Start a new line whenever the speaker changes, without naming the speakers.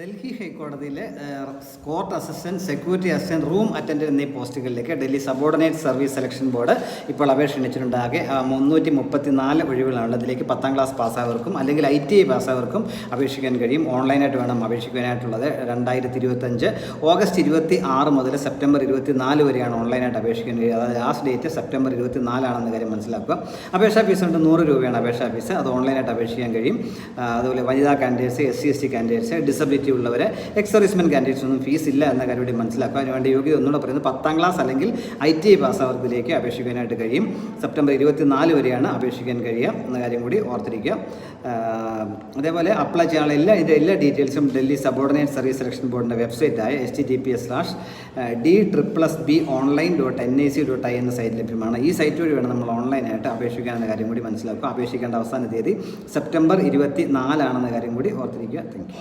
ഡൽഹി ഹൈക്കോടതിയിലെ court assistant security assistant room attendant എന്നീ പോസ്റ്റുകളിലേക്ക് Delhi subordinate service selection board ഇപ്പോൾ അപേക്ഷ ക്ഷണിച്ചിട്ടുണ്ട്. ആകെ മുന്നൂറ്റി മുപ്പത്തി നാല് ഒഴിവുകളാണ് ഇതിലേക്ക് പത്താം ക്ലാസ് പാസ്സായവർക്കും അല്ലെങ്കിൽ ഐ ടി ഐ പാസ്സായവർക്കും അപേക്ഷിക്കാൻ കഴിയും. ഓൺലൈനായിട്ട് വേണം അപേക്ഷിക്കാനായിട്ടുള്ളത് രണ്ടായിരത്തി ഇരുപത്തഞ്ച് ഓഗസ്റ്റ് ഇരുപത്തി ആറ് മുതൽ സെപ്റ്റംബർ ഇരുപത്തി നാല് വരെയാണ് ഓൺലൈനായിട്ട് അപേക്ഷിക്കാൻ കഴിയുക. അതായത് ലാസ്റ്റ് ഡേറ്റ് സെപ്റ്റംബർ ഇരുപത്തി നാലാണെന്ന കാര്യം മനസ്സിലാക്കുക. അപേക്ഷാ ഫീസ് ഉണ്ട് നൂറ് രൂപയാണ് അപേക്ഷാ ഫീസ്. അത് ഓൺലൈനായിട്ട് അപേക്ഷിക്കാൻ കഴിയും. അതുപോലെ വനിതാ candidates S C S T candidates disability ഉള്ളവർ ഉള്ളവരെ സർവീസ്മെൻ കാൻഡിഡേറ്റ്സ് ഒന്നും ഫീസ് ഇല്ല എന്ന കാര്യം കൂടി മനസ്സിലാക്കുക. അതിനുവേണ്ടി യോഗ്യത ഒന്നുകൂടെ പറയുന്നത് പത്താം ക്ലാസ് അല്ലെങ്കിൽ ഐ ടി ഐ പാസ്സാവർക്കിലേക്ക് അപേക്ഷിക്കാനായിട്ട് കഴിയും. സെപ്റ്റംബർ ഇരുപത്തി നാല് വരെയാണ് അപേക്ഷിക്കാൻ കഴിയുക എന്ന കാര്യം കൂടി ഓർത്തിരിക്കുക. അതേപോലെ അപ്ലൈ ചെയ്യാനുള്ള എല്ലാ ഇതിന്റെ എല്ലാ ഡീറ്റെയിൽസും ഡൽഹി സബോർഡിനേറ്റ് സർവീസ് സെലക്ഷൻ ബോർഡിന്റെ വെബ്സൈറ്റായ H T T P S slash D triple S B online dot N I C dot I എന്ന സൈറ്റ് ലഭ്യമാണ്. ഈ സൈറ്റ് വഴി വേണം നമ്മൾ ഓൺലൈനായിട്ട് അപേക്ഷിക്കാനുള്ള കാര്യം കൂടി മനസ്സിലാക്കുക. അപേക്ഷിക്കേണ്ട അവസാന തീയതി സെപ്റ്റംബർ ഇരുപത്തി നാലാണെന്ന കാര്യം കൂടി ഓർത്തിരിക്കുക. താങ്ക്